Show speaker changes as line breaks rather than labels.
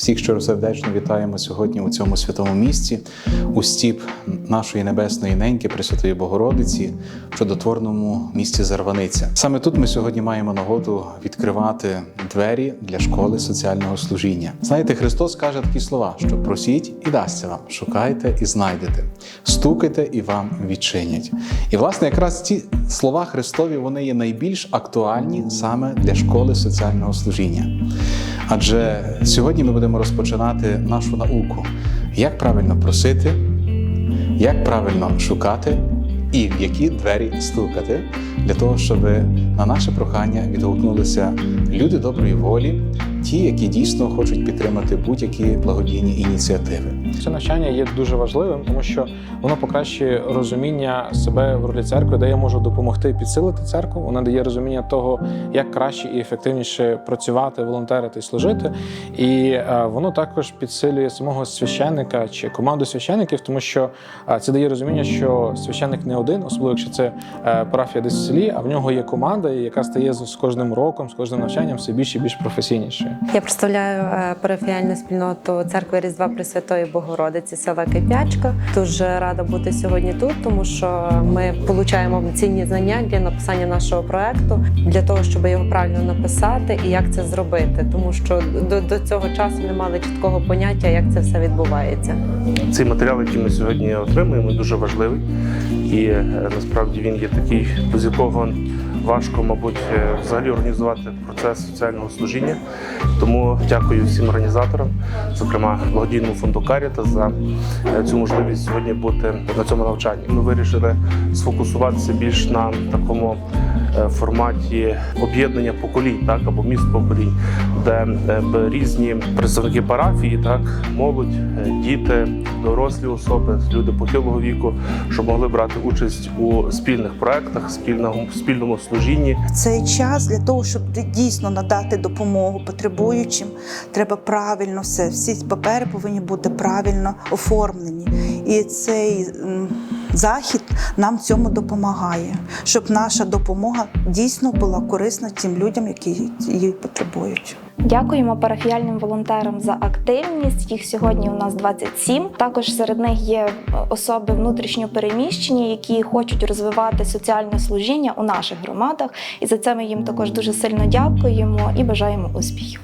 Всіх щиросердечно вітаємо сьогодні у цьому святому місці, у стіп нашої небесної неньки Пресвятої Богородиці, в чудотворному місті Зарваниця. Саме тут ми сьогодні маємо нагоду відкривати двері для школи соціального служіння. Знаєте, Христос каже такі слова: що просіть і дасться вам, шукайте і знайдете, стукайте і вам відчинять. І власне, якраз ці слова Христові вони є найбільш актуальні саме для школи соціального служіння. Адже сьогодні ми будемо розпочинати нашу науку, як правильно просити, як правильно шукати і в які двері стукати, для того, щоб на наше прохання відгукнулися люди доброї волі, ті, які дійсно хочуть підтримати будь-які благодійні ініціативи.
Це навчання є дуже важливим, тому що воно покращує розуміння себе в ролі церкви, де я можу допомогти підсилити церкву. Воно дає розуміння того, як краще і ефективніше працювати, волонтерити і служити. І е, воно також підсилює самого священника чи команду священників, тому що е, це дає розуміння, що священник не один, особливо якщо це е, парафія десь в селі, а в нього є команда, яка стає з кожним роком, з кожним навчанням все більше і більш професійнішою.
Я представляю е, парафіальну спільноту церкви Різдва Пресвятої Богородиці села Кип'ячка. Дуже рада бути сьогодні тут, тому що ми отримуємо цінні знання для написання нашого проекту, для того, щоб його правильно написати і як це зробити, тому що до, до цього часу не мали чіткого поняття, як це все відбувається.
Цей матеріал, який ми сьогодні отримуємо, дуже важливий. І е, насправді він є такий, якого важко, мабуть, е, взагалі організувати процес соціального служіння. Тому дякую всім організаторам, зокрема благодійному фонду Каріта, за е, цю можливість сьогодні бути на цьому навчанні. Ми вирішили сфокусуватися більш на такому е, форматі об'єднання поколінь, так або міст поколінь, де е, різні представники парафії, так молодь, е, діти, дорослі особи, люди похилого віку, щоб могли брати участь у спільних проектах, спільному спільному служінні.
Цей час для того, щоб дійсно надати допомогу потребуючим, треба правильно все. Всі папери повинні бути правильно оформлені. І цей захід нам цьому допомагає, щоб наша допомога дійсно була корисна тим людям, які її потребують.
Дякуємо парафіяльним волонтерам за активність. Їх сьогодні у нас 27. Також серед них є особи внутрішньо переміщені, які хочуть розвивати соціальне служіння у наших громадах. І за це ми їм також дуже сильно дякуємо і бажаємо успіхів.